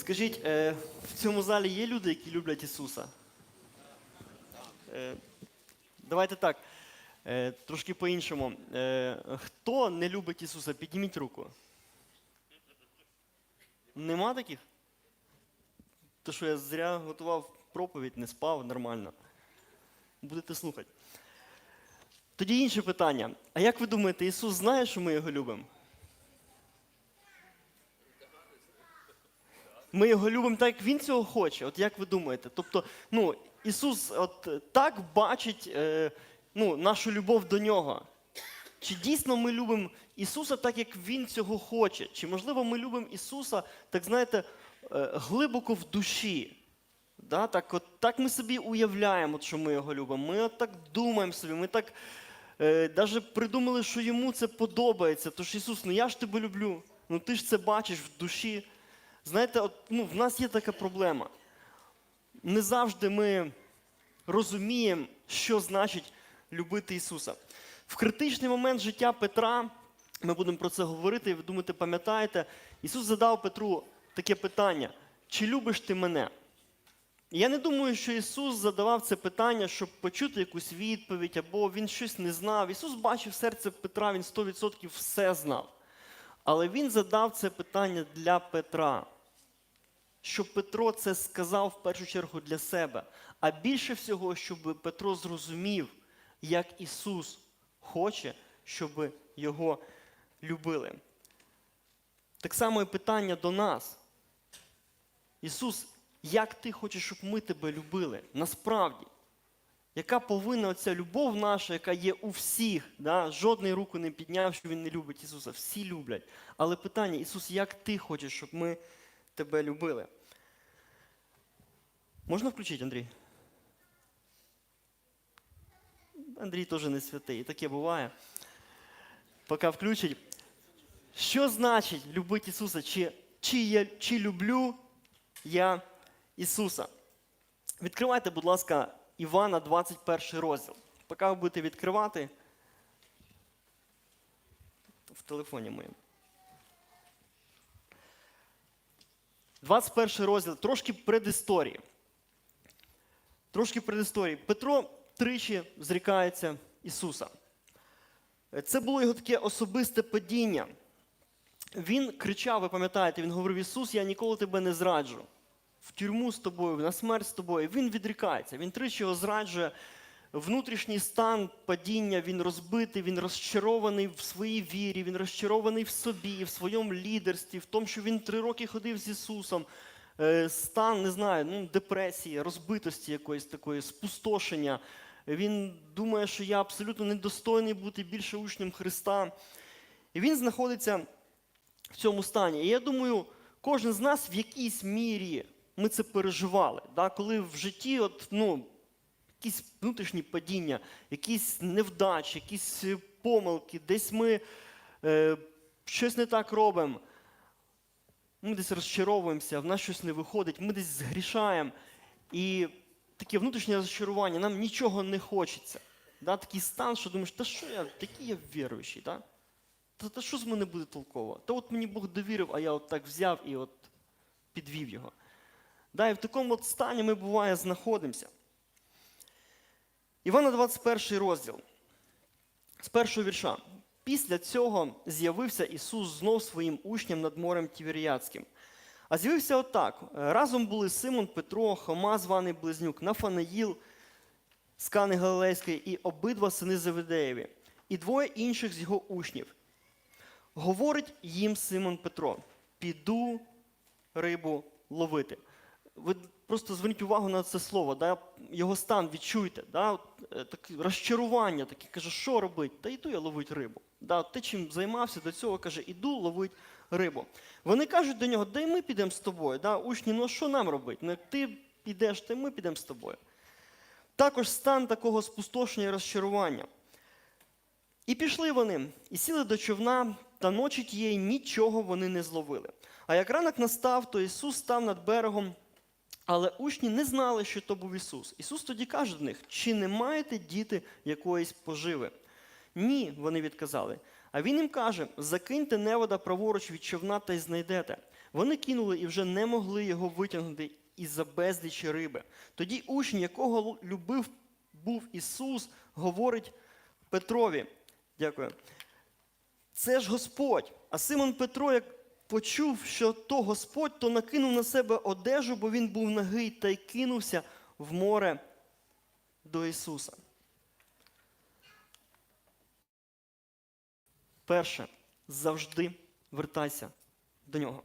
Скажіть, е, в цьому залі є люди, які люблять Ісуса? Е, давайте так. Е, трошки по-іншому. Е, хто не любить Ісуса? Підніміть руку. Нема таких? То що я зря готував проповідь, не спав нормально. Будете слухати. Тоді інше питання. А як ви думаєте, Ісус знає, що ми його любимо? Ми його любимо так, як Він цього хоче. От як ви думаєте? Тобто, ну, Ісус от так бачить е, ну, нашу любов до нього. Чи дійсно ми любимо Ісуса так, як Він цього хоче? Чи можливо ми любимо Ісуса, так знаєте, е, глибоко в душі? Да, так, от, так ми собі уявляємо, що ми його любимо. Ми от так думаємо собі, ми так е, придумали, що йому це подобається. Тож Ісус, ну я ж тебе люблю. Ну ти ж це бачиш в душі. Знаєте, от, ну, в нас є така проблема. Не завжди ми розуміємо, що значить любити Ісуса. В критичний момент життя Петра, ми будемо про це говорити, і ви думаєте, пам'ятаєте, Ісус задав Петру таке питання: чи любиш ти мене? Я не думаю, що Ісус задавав це питання, щоб почути якусь відповідь, або Він щось не знав. Ісус бачив серце Петра, він 100% все знав. Але Він задав це питання для Петра, щоб Петро це сказав в першу чергу для себе. А більше всього, щоб Петро зрозумів, як Ісус хоче, щоб його любили. Так само і питання до нас. Ісус, як ти хочеш, щоб ми тебе любили? Насправді, яка повинна оця любов наша, яка є у всіх, да? жодний руку не підняв, що Він не любить Ісуса. Всі люблять. Але питання, Ісус, як ти хочеш, щоб ми тебе любили? Можна включити, Андрій? Андрій теж не святий, таке буває. Поки включить. Що значить любити Ісуса? Чи, чи, я, чи люблю я Ісуса? Відкривайте, будь ласка, Івана 21 розділ. Поки ви будете відкривати в телефоні моєму. 21 розділ, трошки предісторії. Трошки предісторії. Петро тричі зрікається Ісуса. Це було його таке особисте падіння. Він кричав, ви пам'ятаєте, він говорив: Ісус, я ніколи тебе не зраджу. В тюрму з тобою, на смерть з тобою. Він відрікається. Він тричі його зраджує. Внутрішній стан падіння, він розбитий, він розчарований в своїй вірі, він розчарований в собі, в своєму лідерстві, в тому, що він три роки ходив з Ісусом. Е, Стан, не знаю, ну, депресії, розбитості якоїсь такої, спустошення. Він думає, що я абсолютно недостойний бути більше учнем Христа. І він знаходиться в цьому стані. І я думаю, кожен з нас в якійсь мірі ми це переживали. Да? Коли в житті от, ну, якісь внутрішні падіння, якісь невдачі, якісь е, помилки, десь ми е, щось не так робимо. Ми десь розчаровуємося, в нас щось не виходить, ми десь згрішаємо. І таке внутрішнє розчарування, нам нічого не хочеться. Да? Такий стан, що думаєш, та що я, такий я віруючий, да? та, та що з мене буде толково? Та от мені Бог довірив, а я от так взяв і от підвів його. Да? І в такому от стані ми буває знаходимося. Івана 21 розділ. З першого вірша. Після цього з'явився Ісус знов своїм учням над морем Тіверіяцьким. А з'явився отак. Разом були Симон, Петро, Хома, званий Близнюк, Нафанаїл з Кани Галилейської і обидва сини Завидеєві, і двоє інших з його учнів. Говорить їм Симон Петро: піду рибу ловити. Ви просто зверніть увагу на це слово, да? його стан відчуйте. Да? Е, розчарування, таке каже, що робить? Та йду я ловить рибу. Да? Ти чим займався до цього, каже, іду ловить рибу. Вони кажуть до нього, дай ми підемо з тобою. Да? Учні, ну що нам робити? Ну, ти підеш, то ми підемо з тобою. Також стан такого спустошення і розчарування. І пішли вони, і сіли до човна, та ночі тієї нічого вони не зловили. А як ранок настав, то Ісус став над берегом, але учні не знали, що то був Ісус. Ісус тоді каже до них: чи не маєте діти якоїсь поживи? Ні, вони відказали. А він їм каже: закиньте невода праворуч від човна та й знайдете. Вони кинули і вже не могли його витягнути із-за безлічі риби. Тоді учень, якого любив був Ісус, говорить Петрові. Дякую. Це ж Господь. А Симон Петро, як почув, що то Господь, то накинув на себе одежу, бо він був нагий, та й кинувся в море до Ісуса. Перше, завжди вертайся до нього.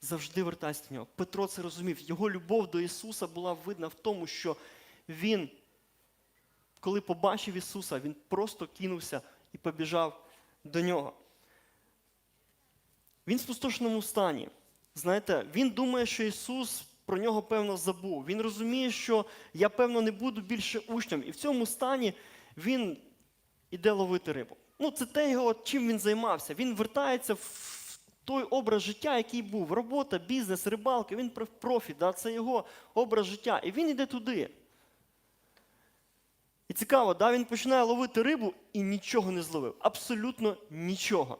Завжди вертайся до нього. Петро це розумів. Його любов до Ісуса була видна в тому, що він, коли побачив Ісуса, він просто кинувся і побіжав до нього. Він в спустошеному стані. Знаєте, він думає, що Ісус про нього, певно, забув. Він розуміє, що я, певно, не буду більше учнем. І в цьому стані він іде ловити рибу. Ну, це те його, чим він займався. Він вертається в той образ життя, який був. Робота, бізнес, рибалка, він профі, да? це його образ життя. І він йде туди. І цікаво, да? він починає ловити рибу і нічого не зловив. Абсолютно нічого.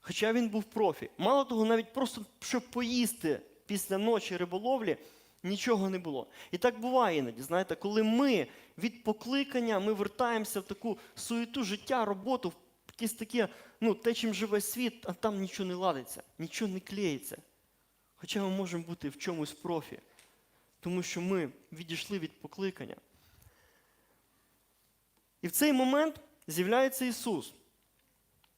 Хоча він був профі. Мало того, навіть просто щоб поїсти після ночі риболовлі, нічого не було. І так буває іноді, знаєте, коли ми від покликання ми вертаємося в таку суєту життя, роботу, в якесь таке, ну, те, чим живе світ, а там нічого не ладиться, нічого не клеїться. Хоча ми можемо бути в чомусь профі, тому що ми відійшли від покликання. І в цей момент з'являється Ісус.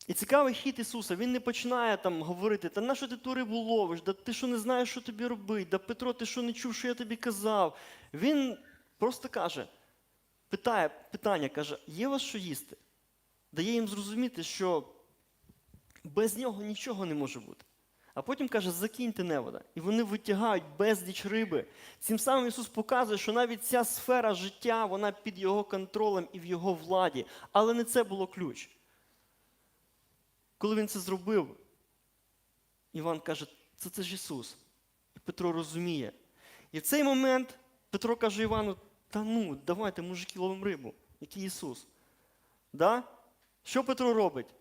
І цікавий хід Ісуса, Він не починає там говорити, та на що ти ту рибу ловиш, да ти що не знаєш, що тобі робити, да Петро, ти що не чув, що я тобі казав. Він просто каже, питає питання, каже, є у вас що їсти? Дає їм зрозуміти, що без нього нічого не може бути. А потім каже, закиньте невода. І вони витягають безліч риби. Цим самим Ісус показує, що навіть ця сфера життя, вона під його контролем і в його владі. Але не це було ключ. Коли він це зробив, Іван каже, це це ж Ісус. І Петро розуміє. І в цей момент Петро каже Івану, та ну, давайте, мужики, ловимо рибу, який Ісус. Да? Що Петро робить?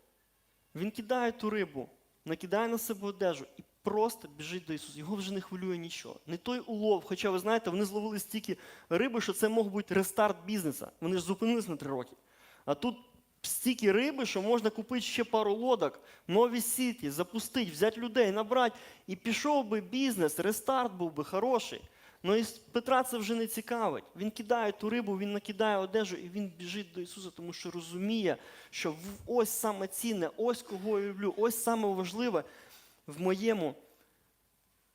Він кидає ту рибу, накидає на себе одежу і просто біжить до Ісуса. Його вже не хвилює нічого. Не той улов, хоча, ви знаєте, вони зловили стільки риби, що це мог бути рестарт бізнесу. Вони ж зупинились на три роки. А тут стільки риби, що можна купити ще пару лодок, нові сіті, запустити, взяти людей, набрати. І пішов би бізнес, рестарт був би хороший. Ну і Петра це вже не цікавить. Він кидає ту рибу, він накидає одежу і він біжить до Ісуса, тому що розуміє, що ось саме цінне, ось кого я люблю, ось саме важливе в моєму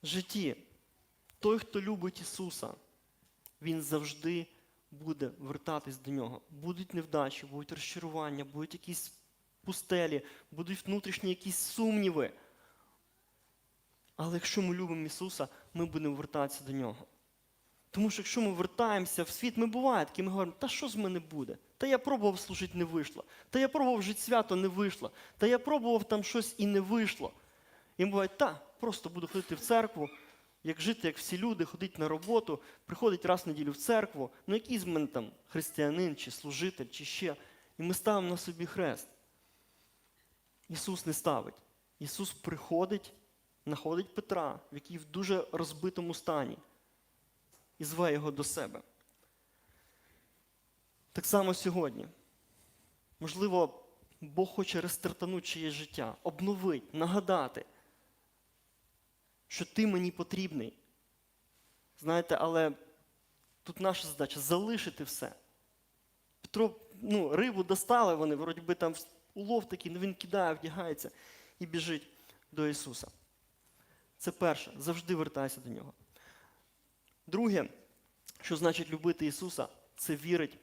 житті. Той, хто любить Ісуса, він завжди буде вертатись до нього. Будуть невдачі, будуть розчарування, будуть якісь пустелі, будуть внутрішні якісь сумніви. Але якщо ми любимо Ісуса, ми будемо вертатися до Нього. Тому що якщо ми вертаємося в світ, ми буває такі, ми говоримо, та що з мене буде? Та я пробував служити, не вийшло. Та я пробував жити свято, не вийшло. Та я пробував там щось і не вийшло. І буває, та, просто буду ходити в церкву, як жити, як всі люди, ходити на роботу, приходить раз в неділю в церкву, ну який з мене там християнин, чи служитель, чи ще. І ми ставимо на собі хрест. Ісус не ставить. Ісус приходить, знаходить Петра, в який в дуже розбитому стані, і зве його до себе. Так само сьогодні. Можливо, Бог хоче рестартанути чиєсь життя, обновити, нагадати, що ти мені потрібний. Знаєте, але тут наша задача залишити все. Петро, ну, рибу достали вони, вроді би там улов такий, ну він кидає, вдягається і біжить до Ісуса. Це перше, завжди вертайся до нього. Друге, що значить любити Ісуса, це вірить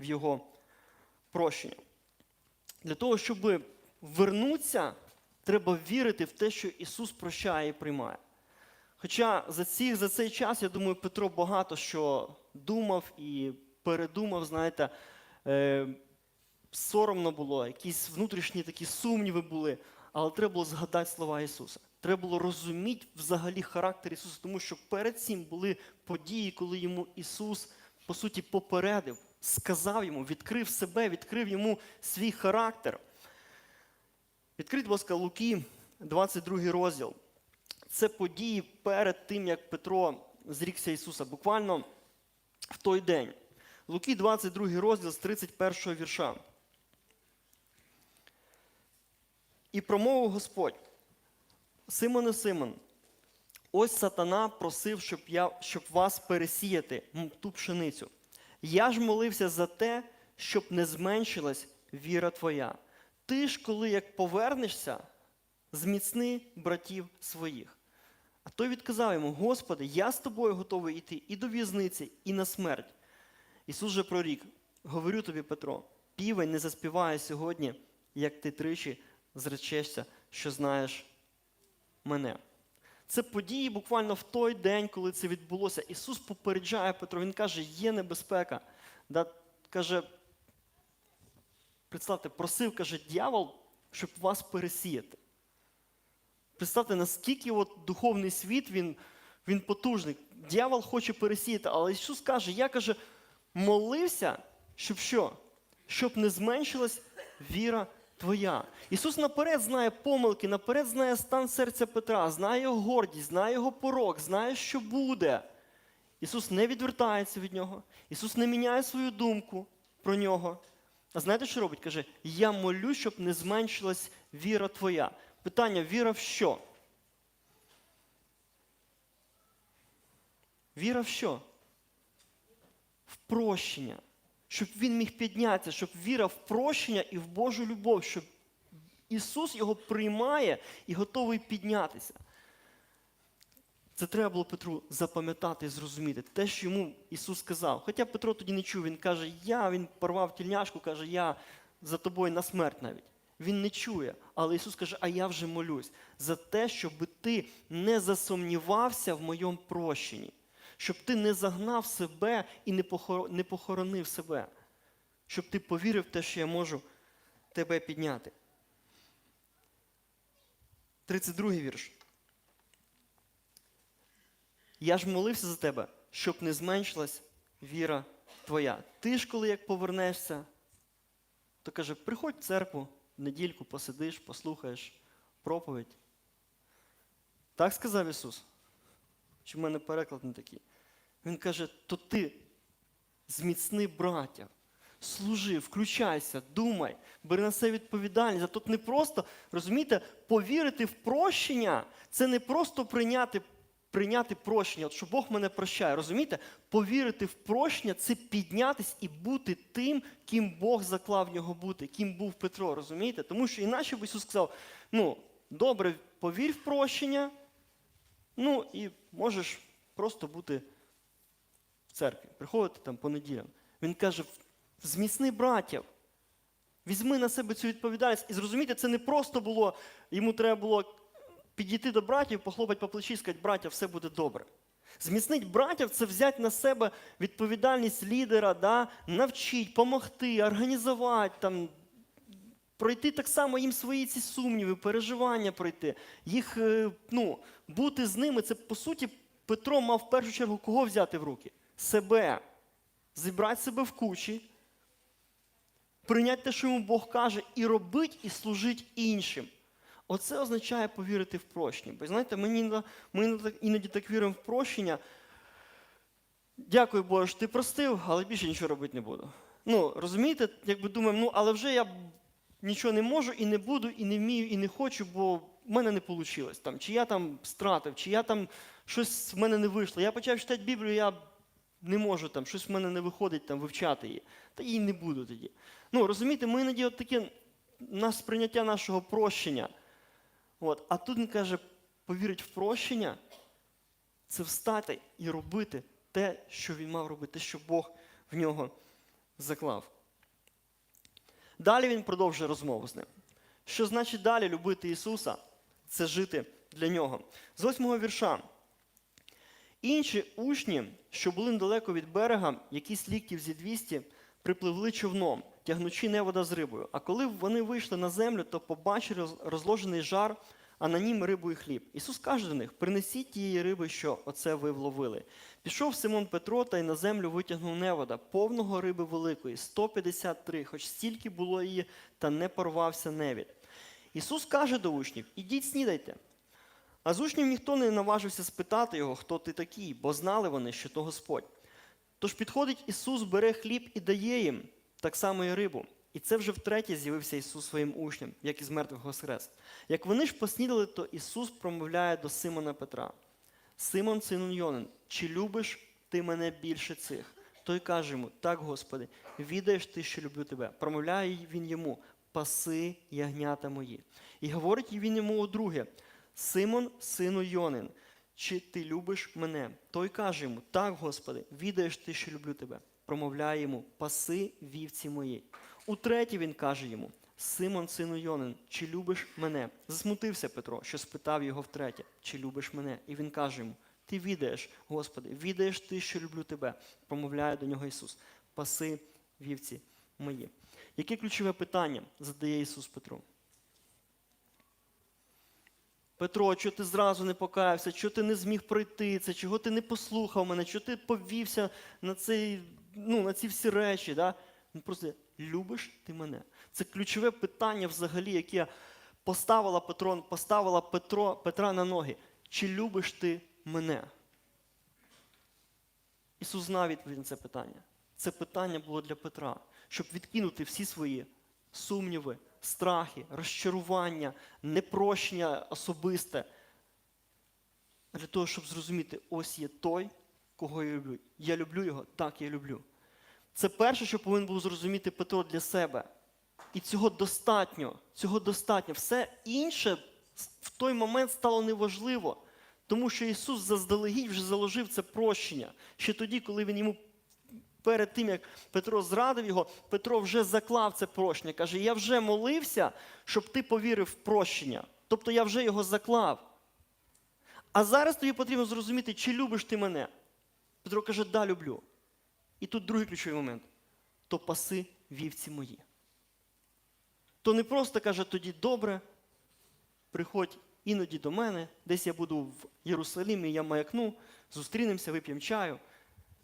в Його прощення. Для того, щоб вернутися, треба вірити в те, що Ісус прощає і приймає. Хоча за ці, за цей час, я думаю, Петро багато що думав і передумав, знаєте, е, соромно було, якісь внутрішні такі сумніви були, але треба було згадати слова Ісуса. Треба було розуміти взагалі характер Ісуса, тому що перед цим були події, коли йому Ісус, по суті, попередив, сказав йому, відкрив себе, відкрив йому свій характер. Відкрить, будь ласка, Луки, 22 розділ. Це події перед тим, як Петро зрікся Ісуса. Буквально в той день. Луки 22 розділ з 31 вірша. І промовив Господь, Симоне Симон, ось сатана просив, щоб, я, щоб вас пересіяти, ту пшеницю. Я ж молився за те, щоб не зменшилась віра твоя. Ти ж, коли як повернешся, зміцни братів своїх. А той відказав йому: Господи, я з тобою готовий йти і до в'язниці, і на смерть. Ісус же прорік, говорю тобі, Петро, півень не заспіває сьогодні, як ти тричі зречешся, що знаєш мене. Це події буквально в той день, коли це відбулося. Ісус попереджає Петро, Він каже, є небезпека. Да, каже, представте, просив, каже, дьявол, щоб вас пересіяти. Представте, наскільки от духовний світ він, він потужний. Дьявол хоче пересіяти, але Ісус каже, я каже, молився, щоб що? Щоб не зменшилась віра твоя. Ісус наперед знає помилки, наперед знає стан серця Петра, знає його гордість, знає його порок, знає, що буде. Ісус не відвертається від нього, Ісус не міняє свою думку про нього. А знаєте, що робить? Каже, я молю, щоб не зменшилась віра твоя. Питання: віра в що? Віра в що? В прощення. Щоб він міг піднятися, щоб віра в прощення і в Божу любов, щоб Ісус його приймає і готовий піднятися. Це треба було Петру запам'ятати і зрозуміти. Те, що йому Ісус сказав. Хоча Петро тоді не чув, він каже, я, він порвав тільняшку, каже, я за тобою на смерть навіть. Він не чує, але Ісус каже, а я вже молюсь за те, щоб ти не засумнівався в моєму прощенні, щоб ти не загнав себе і не похоронив себе, щоб ти повірив в те, що я можу тебе підняти. 32 вірш. Я ж молився за тебе, щоб не зменшилась віра твоя. Ти ж, коли як повернешся, то каже, приходь в церкву, недільку посидиш, послухаєш проповідь. Так сказав Ісус? Чи в мене переклад не такий? Він каже, то ти зміцни браття, служи, включайся, думай, бери на себе відповідальність. А тут не просто, розумієте, повірити в прощення це не просто прийняти прийняти прощення, от що Бог мене прощає. Розумієте? Повірити в прощення це піднятись і бути тим, ким Бог заклав в нього бути, ким був Петро. Розумієте? Тому що іначе б Ісус сказав: ну, добре, повір в прощення, ну і можеш просто бути в церкві, приходити там по неділям. Він каже: зміцни братів. Візьми на себе цю відповідальність. І зрозумійте, це не просто було, йому треба було підійти до братів, похлопати по плечі і сказати, браття, все буде добре. Зміцнить братів це взяти на себе відповідальність лідера, да, навчити, допомогти, організувати, там, пройти так само їм свої ці сумніви, переживання пройти, їх, е, ну, бути з ними. Це, по суті, Петро мав в першу чергу кого взяти в руки? Себе. Зібрати себе в кучі, прийняти те, що йому Бог каже, і робити, і служити іншим. Оце означає повірити в прощення. Бо знаєте, ми іноді, так віримо в прощення. Дякую Боже, ти простив, але більше нічого робити не буду. Ну, розумієте, якби думаємо, ну, але вже я нічого не можу і не буду, і не вмію, і не хочу, бо в мене не вийшло. Там, чи я там стратив, чи я там щось в мене не вийшло. Я почав читати Біблію, я не можу там, щось в мене не виходить там вивчати її. Та її не буду тоді. Ну, розумієте, ми іноді от таке наше сприйняття нашого прощення. От. А тут він каже, повірить в прощення, це встати і робити те, що він мав робити, те, що Бог в нього заклав. Далі він продовжує розмову з ним. Що значить далі любити Ісуса? Це жити для нього. З восьмого вірша. Інші учні, що були недалеко від берега, якісь ліктів зі 200, припливли човном, тягнучи невода з рибою. А коли вони вийшли на землю, то побачили розложений жар, а на нім рибу і хліб. Ісус каже до них: принесіть тієї риби, що оце ви вловили. Пішов Симон Петро та й на землю витягнув невода, повного риби великої, 153, хоч стільки було її, та не порвався невід. Ісус каже до учнів: ідіть снідайте. А з учнів ніхто не наважився спитати його, хто ти такий, бо знали вони, що то Господь. Тож підходить Ісус, бере хліб і дає їм, так само і рибу. І це вже втретє з'явився Ісус своїм учням, як із мертвих воскрес. Як вони ж поснідали, то Ісус промовляє до Симона Петра: Симон, сину Йонин, чи любиш ти мене більше цих? Той каже йому: Так, Господи, відаєш ти, що люблю тебе. Промовляє він йому: Паси ягнята мої. І говорить він йому удруге: Симон, сину Йонин, чи ти любиш мене? Той каже йому: Так, Господи, відаєш ти, що люблю тебе. Промовляє йому: Паси вівці мої. Утретє він каже йому: Симон, сину Йонин, чи любиш мене? Засмутився Петро, що спитав його втретє, чи любиш мене? І він каже йому: Ти відаєш, Господи, відаєш ти, що люблю тебе. Промовляє до нього Ісус: Паси вівці мої. Яке ключове питання задає Ісус Петру? Петро, чого ти зразу не покаявся, чого ти не зміг пройти це, чого ти не послухав мене, чого ти повівся на, цей, ну, на ці всі речі. Да? Він просто любиш ти мене? Це ключове питання взагалі, яке поставила Петро, поставила Петро, Петра на ноги. Чи любиш ти мене? Ісус знав відповідь на це питання. Це питання було для Петра, щоб відкинути всі свої сумніви, страхи, розчарування, непрощення особисте. Для того, щоб зрозуміти, ось є той, кого я люблю. Я люблю його, так, я люблю. Це перше, що повинен був зрозуміти Петро для себе. І цього достатньо. Цього достатньо. Все інше в той момент стало неважливо. Тому що Ісус заздалегідь вже заложив це прощення. Ще тоді, коли Він йому перед тим, як Петро зрадив його, Петро вже заклав це прощення. Каже: Я вже молився, щоб ти повірив в прощення. Тобто я вже його заклав. А зараз тобі потрібно зрозуміти, чи любиш ти мене. Петро каже, да, люблю. І тут другий ключовий момент: то паси вівці мої. То не просто каже тоді добре, приходь іноді до мене, десь я буду в Єрусалимі, я маякну, зустрінемося, вип'ємо чаю.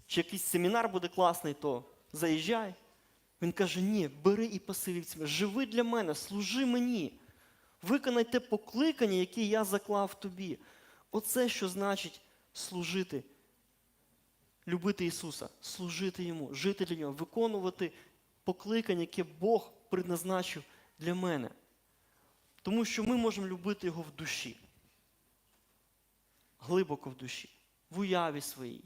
Чи якийсь семінар буде класний, то заїжджай. Він каже: ні, бери і паси вівці. Живи для мене, служи мені. Виконай те покликання, яке я заклав тобі. Оце що значить служити любити Ісуса, служити Йому, жити для Нього, виконувати покликання, яке Бог предназначив для мене. Тому що ми можемо любити Його в душі, глибоко в душі, в уяві своїй,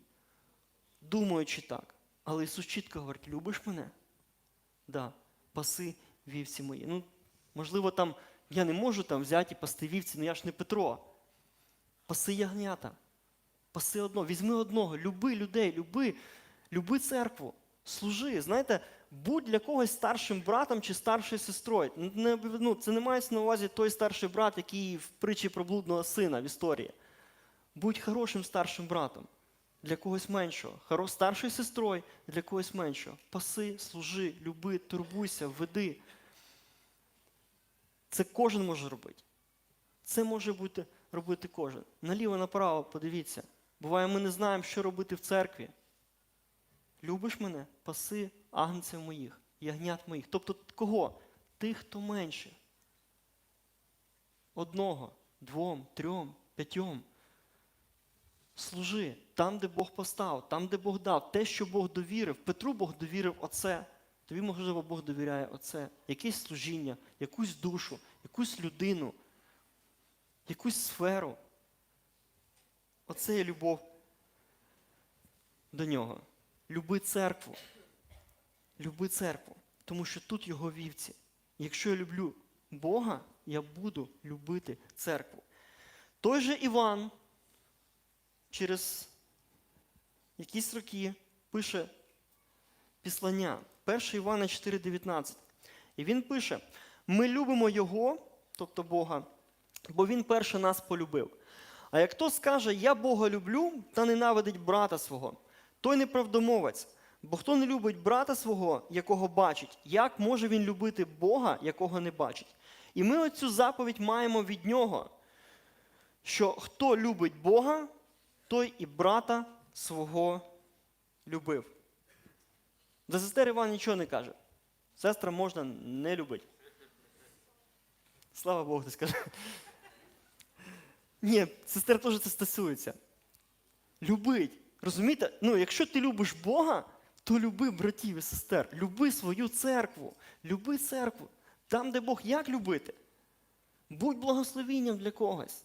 думаючи так. Але Ісус чітко говорить: любиш мене? Да, паси вівці мої. Ну, можливо, там я не можу там взяти і пасти вівці, ну я ж не Петро. Паси ягнята. Паси одного, візьми одного, люби людей, люби, люби церкву, служи. Знаєте, будь для когось старшим братом чи старшою сестрою. Не, ну, це не мається на увазі той старший брат, який в притчі про блудного сина в історії. Будь хорошим старшим братом для когось меншого, старшою сестрою для когось меншого. Паси, служи, люби, турбуйся, веди. Це кожен може робити. Це може бути робити кожен. Наліво направо, подивіться. Буває, ми не знаємо, що робити в церкві. Любиш мене? Паси агнців моїх, ягнят моїх. Тобто кого? Тих, хто менше. Одного, двом, трьом, п'ятьом. Служи там, де Бог поставив, там, де Бог дав, те, що Бог довірив. Петру Бог довірив оце. Тобі, можливо, Бог довіряє оце. Якесь служіння, якусь душу, якусь людину, якусь сферу. Оце є любов до нього. Люби церкву. Люби церкву. Тому що тут його вівці. Якщо я люблю Бога, я буду любити церкву. Той же Іван через якісь роки пише післання 1 Івана 4,19. І він пише: ми любимо Його, тобто Бога, бо Він перше нас полюбив. А як хто скаже, я Бога люблю та ненавидить брата свого, той неправдомовець. Бо хто не любить брата свого, якого бачить, як може він любити Бога, якого не бачить? І ми оцю заповідь маємо від нього, що хто любить Бога, той і брата свого любив. За сестер Іван нічого не каже. Сестра можна не любити. Слава Богу, ти скаже. Ні, сестер теж це стосується. Любить. Розумієте? Ну, якщо ти любиш Бога, то люби братів і сестер, люби свою церкву, люби церкву. Там, де Бог, як любити? Будь благословінням для когось.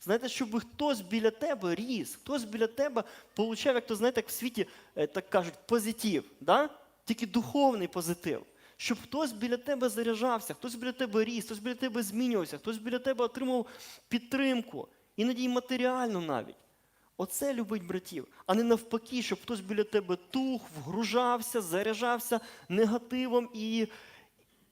Знаєте, щоб хтось біля тебе ріс, хтось біля тебе получав, як то знаєте, як в світі е, так кажуть, позитив, да? тільки духовний позитив. Щоб хтось біля тебе заряджався, хтось біля тебе ріс, хтось біля тебе змінювався, хтось біля тебе отримав підтримку, іноді й матеріальну навіть. Оце любить братів, а не навпаки, щоб хтось біля тебе тух, вгружався, заряджався негативом і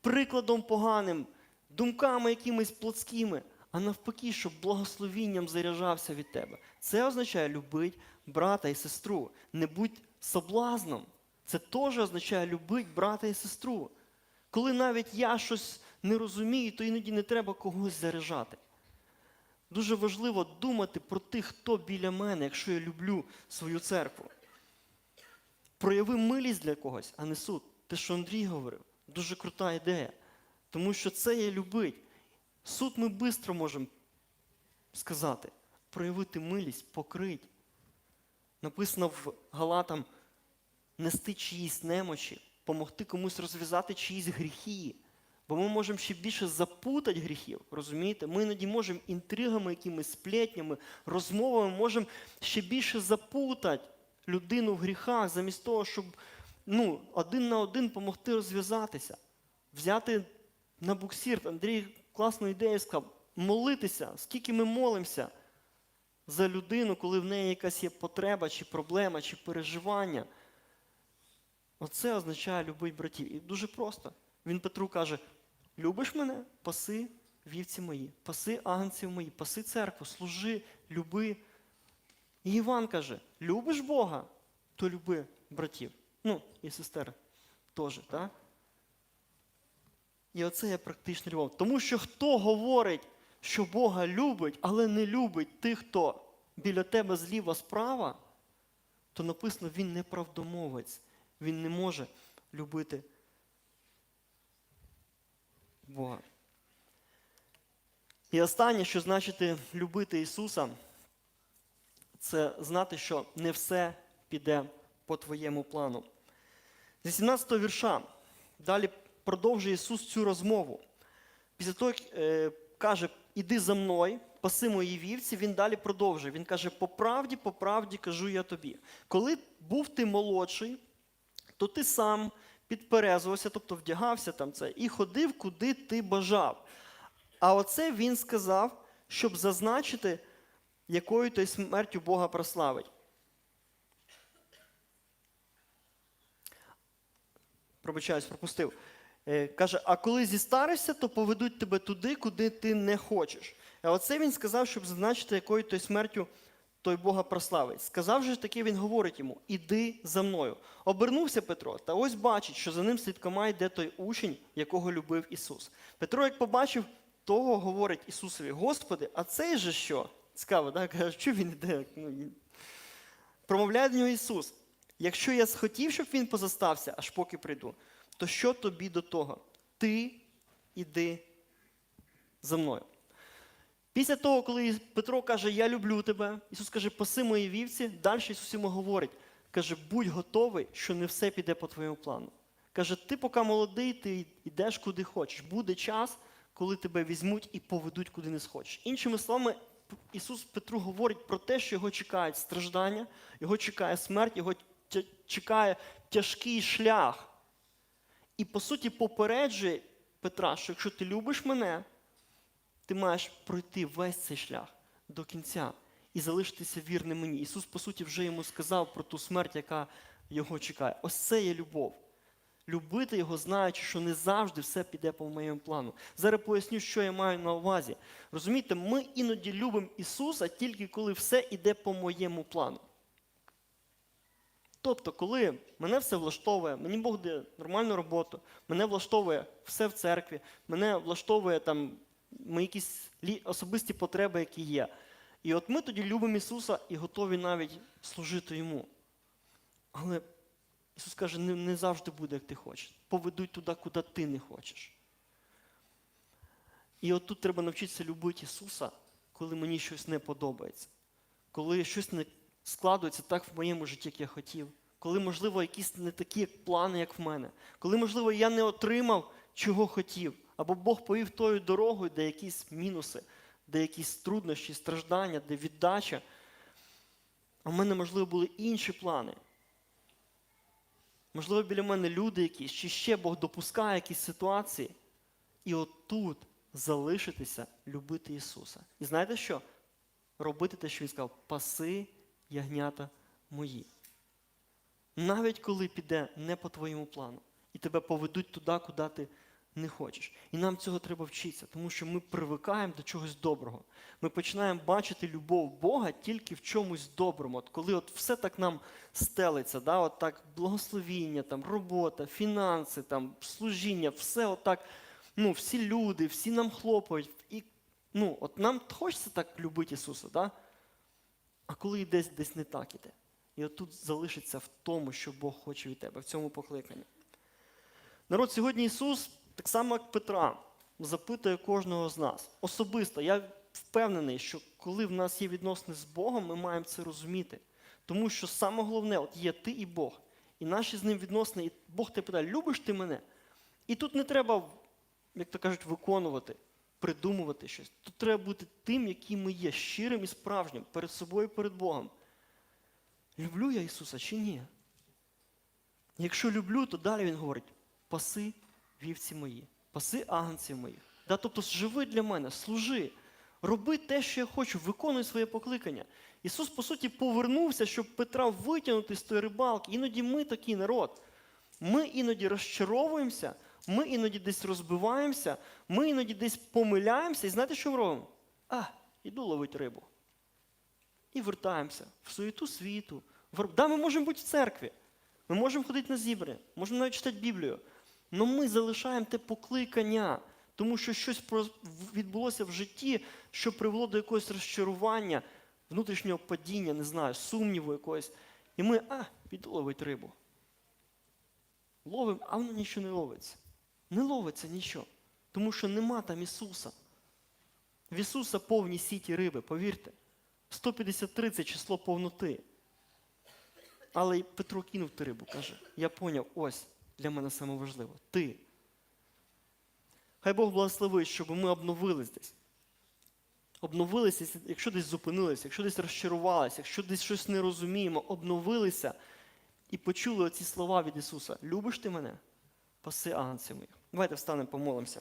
прикладом поганим, думками якимись плотськими, а навпаки, щоб благословінням заряджався від тебе. Це означає любить брата і сестру. Не будь соблазном. Це теж означає любить брата і сестру. Коли навіть я щось не розумію, то іноді не треба когось заряджати. Дуже важливо думати про тих, хто біля мене, якщо я люблю свою церкву. Прояви милість для когось, а не суд. Те, що Андрій говорив, дуже крута ідея. Тому що це є любить. Суд ми швидко можемо сказати. Проявити милість, покрить. Написано в Галатам нести чиїсь немочі, помогти комусь розв'язати чиїсь гріхи. Бо ми можемо ще більше запутати гріхів, розумієте? Ми іноді можемо інтригами, якимись сплетнями, розмовами можемо ще більше запутати людину в гріхах, замість того, щоб ну, один на один допомогти розв'язатися. Взяти на буксир, Андрій класну ідею сказав, молитися, скільки ми молимося за людину, коли в неї якась є потреба, чи проблема, чи переживання. Оце означає любить братів. І дуже просто. Він Петру каже: любиш мене, паси вівці мої, паси агнців мої, паси церкву, служи, люби. І Іван каже: любиш Бога, то люби братів. Ну, і сестер теж, так? І оце є практична любов. Тому що хто говорить, що Бога любить, але не любить тих, хто біля тебе зліва справа, то написано, він не правдомовець. Він не може любити Бога. І останнє, що значить любити Ісуса, це знати, що не все піде по твоєму плану. Зі 17 вірша далі продовжує Ісус цю розмову. Після того, е, каже, іди за мною, паси мої вівці, він далі продовжує. Він каже, по правді, по правді кажу я тобі. Коли був ти молодший, то ти сам підперезувався, тобто вдягався там це, і ходив, куди ти бажав. А оце він сказав, щоб зазначити, якою той смертю Бога прославить. Пробачаюсь, пропустив. Е, Каже, а коли зістаришся, то поведуть тебе туди, куди ти не хочеш. А оце він сказав, щоб зазначити, якою той смертю той Бога прославить. Сказав же таки, він говорить йому: Іди за мною. Обернувся Петро, та ось бачить, що за ним слідкома йде той учень, якого любив Ісус. Петро, як побачив, того говорить Ісусові: Господи, а цей же що? Цікаво, так? Каже, що він іде? Ну, Промовляє до нього Ісус. Якщо я схотів, щоб він позастався, аж поки прийду, то що тобі до того? Ти іди за мною. Після того, коли Петро каже, я люблю тебе, Ісус каже, паси мої вівці, далі Ісус йому говорить, каже, будь готовий, що не все піде по твоєму плану. Каже, ти поки молодий, ти йдеш куди хочеш. Буде час, коли тебе візьмуть і поведуть куди не схочеш. Іншими словами, Ісус Петру говорить про те, що його чекають страждання, його чекає смерть, його чекає тяжкий шлях. І по суті попереджує Петра, що якщо ти любиш мене, ти маєш пройти весь цей шлях до кінця і залишитися вірним мені. Ісус, по суті, вже йому сказав про ту смерть, яка його чекає. Ось це є любов. Любити його, знаючи, що не завжди все піде по моєму плану. Зараз поясню, що я маю на увазі. Розумієте, ми іноді любимо Ісуса тільки коли все йде по моєму плану. Тобто, коли мене все влаштовує, мені Бог дає нормальну роботу, мене влаштовує все в церкві, мене влаштовує там мої якісь особисті потреби, які є. І от ми тоді любимо Ісуса і готові навіть служити Йому. Але Ісус каже, не, не завжди буде, як ти хочеш. Поведуть туди, куди ти не хочеш. І от тут треба навчитися любити Ісуса коли мені щось не подобається, коли щось не складується так в моєму житті, як я хотів, коли, можливо, якісь не такі плани, як в мене, коли, можливо, я не отримав, чого хотів, або Бог повів тою дорогою, де якісь мінуси, де якісь труднощі, страждання, де віддача. А в мене, можливо, були інші плани. Можливо, біля мене люди якісь, чи ще Бог допускає якісь ситуації. І отут залишитися, любити Ісуса. І знаєте що? Робити те, що Він сказав, паси ягнята мої. Навіть коли піде не по твоєму плану, і тебе поведуть туди, куди ти не хочеш. І нам цього треба вчитися, тому що ми привикаємо до чогось доброго. Ми починаємо бачити любов Бога тільки в чомусь доброму. От коли от все так нам стелиться, да, от так благословіння, там, робота, фінанси, там, служіння, все отак, ну, всі люди, всі нам хлопають. І, ну, от нам хочеться так любити Ісуса, да? а коли і десь, десь не так іде. І отут залишиться в тому, що Бог хоче від тебе, в цьому покликанні. Народ, сьогодні Ісус, так само як Петра, запитує кожного з нас. Особисто, я впевнений, що коли в нас є відносини з Богом, ми маємо це розуміти. Тому що саме головне, от є ти і Бог. І наші з ним відносини, і Бог тебе питає, любиш ти мене? І тут не треба, як то кажуть, виконувати, придумувати щось. Тут треба бути тим, яким ми є, щирим і справжнім, перед собою і перед Богом. Люблю я Ісуса чи ні? Якщо люблю, то далі Він говорить: паси вівці мої, паси агнців моїх. Да, тобто живи для мене, служи, роби те, що я хочу, виконуй своє покликання. Ісус, по суті, повернувся, щоб Петра витягнути з тої рибалки. Іноді ми такий народ. Ми іноді розчаровуємося, ми іноді десь розбиваємося, ми іноді десь помиляємося. І знаєте, що ми робимо? А, іду ловити рибу. І вертаємося в суєту світу. В... Да, ми можемо бути в церкві, ми можемо ходити на зібри, можемо навіть читати Біблію. Але ми залишаємо те покликання, тому що щось відбулося в житті, що привело до якогось розчарування, внутрішнього падіння, не знаю, сумніву якогось. І ми, а, піду ловити рибу. Ловимо, а воно нічого не ловиться. Не ловиться нічого. Тому що нема там Ісуса. В Ісуса повні сіті риби, повірте. 153 це число повноти. Але Петро кинув ти рибу, каже, я поняв, ось для мене саме важливо. Ти. Хай Бог благословить, щоб ми обновились десь. Обновилися, якщо десь зупинилися, якщо десь розчарувалися, якщо десь щось не розуміємо, обновилися і почули оці слова від Ісуса. Любиш ти мене? Паси агнців моїх. Давайте встанемо, помолимося.